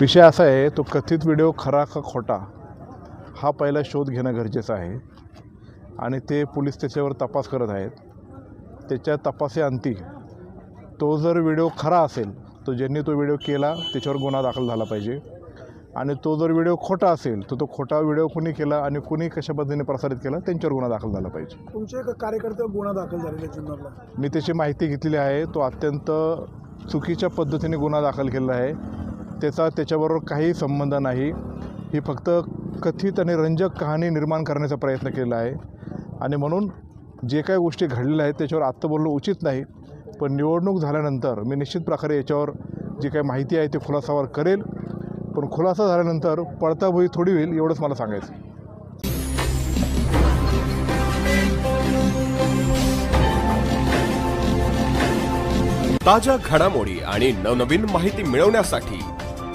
विषय असा आहे तो कथित व्हिडिओ खरा का खोटा हा पहिला शोध घेणं गरजेचं आहे. आणि ते पोलीस त्याच्यावर तपास करत आहेत. त्याच्या तपासाअंती तो जर व्हिडिओ खरा असेल तर ज्यांनी तो व्हिडिओ केला त्याच्यावर गुन्हा दाखल झाला पाहिजे. आणि तो जर व्हिडिओ खोटा असेल तर तो खोटा व्हिडिओ कुणी केला आणि कुणी कशा पद्धतीने प्रसारित केला त्यांच्यावर गुन्हा दाखल झाला पाहिजे. तुमचे एक कार्यकर्ते गुन्हा दाखल झालेले जुन्नरला. मी त्याची माहिती घेतलेली आहे. तो अत्यंत चुकीच्या पद्धतीने गुन्हा दाखल केलेला आहे. त्याचा त्याच्याबरोबर काही संबंध नाही. ही फक्त कथित आणि रंजक कहाणी निर्माण करण्याचा प्रयत्न केला आहे. आणि म्हणून जे काही गोष्टी घडलेल्या आहेत त्याच्यावर आत्ता बोलणं उचित नाही. पण निवडणूक झाल्यानंतर मी निश्चित प्रकारे याच्यावर जी काही माहिती आहे ते खुलासावर करेल. पण खुलासा झाल्यानंतर पडताभुई थोडी होईल एवढंच मला सांगायचं ताज्या घडामोडी आणि नवनवीन माहिती मिळवण्यासाठी